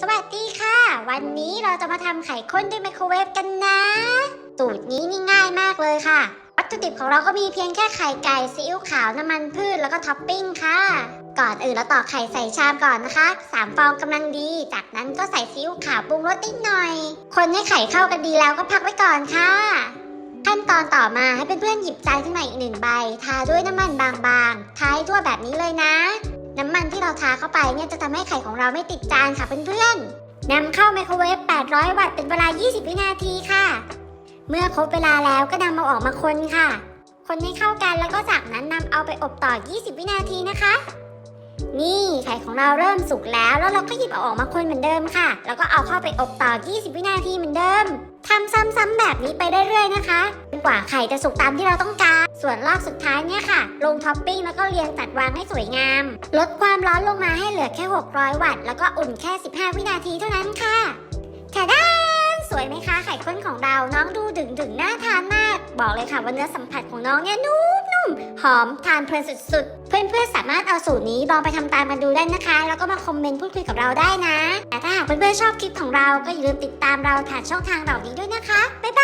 สวัสดีค่ะ วันนี้เราจะมาทำไข่ข้นด้วยไมโครเวฟกันนะ สูตรนี้นี่ง่ายมากเลยค่ะ วัตถุดิบของเราก็มีเพียงแค่ไข่ไก่ซีอิ๊วขาวน้ำมันพืชแล้วก็ท็อปปิ้งค่ะ ก่อนอื่นเราตอกไข่ใส่ชามก่อนนะคะสามฟองกำลังดี จากนั้นก็ใส่ซีอิ๊วขาวปรุงรสนิดหน่อย คนให้ไข่เข้ากันดีแล้วก็พักไว้ก่อนค่ะ ขั้นตอนต่อมาให้เพื่อนๆหยิบจานขึ้นมาอีกหนึ่งใบ ทาด้วยน้ำมันบางๆทาให้ทั่วแบบนี้เลยนะ น้ำมันที่เราทาเข้าไปเนี่ยจะทำให้ไข่ของเราไม่ติดจานค่ะเพื่อนๆนำเข้าไมโครเวฟ 800 วัตต์เป็นเวลา 20 วินาทีค่ะ เมื่อครบเวลาแล้วก็นำมาออกมาคนค่ะ คนให้เข้ากันแล้วก็จากนั้นนำเอาไปอบต่อ 20 วินาทีนะคะ นี่ไข่ของเราเริ่มสุกแล้ว แล้วเราก็หยิบเอาออกมาคนเหมือนเดิมค่ะ แล้วก็เอาเข้าไปอบต่อ 20 วินาทีเหมือนเดิมทำซ้ำๆแบบนี้ไปเรื่อยๆนะคะจนกว่าไข่จะสุกตามที่เราต้องการ ส่วนรอบสุดท้ายเนี่ยค่ะ ลงท็อปปิ้งแล้วก็เรียงตัดวางให้สวยงาม ลดความร้อนลงมาให้เหลือแค่ 600 วัตต์ แล้วก็อุ่นแค่ 15 วินาทีเท่านั้นค่ะแถด้านสวยไหมคะไข่ข้นของเรา น้องดูดึงดึงๆน่าทานมาก บอกเลยค่ะว่าเนื้อสัมผัสของน้องเนี่ยนุ่ม หอมทานเพลินสุดๆ เพื่อนๆสามารถเอาสูตรนี้ลองไปทำตามกันดูได้นะคะ แล้วก็มาคอมเมนต์พูดคุยกับเราได้นะ แต่ถ้าหากเพื่อนๆชอบคลิปของเราก็อย่าลืมติดตามเราผ่านช่องทางเหล่านี้ด้วยนะคะบ๊ายบาย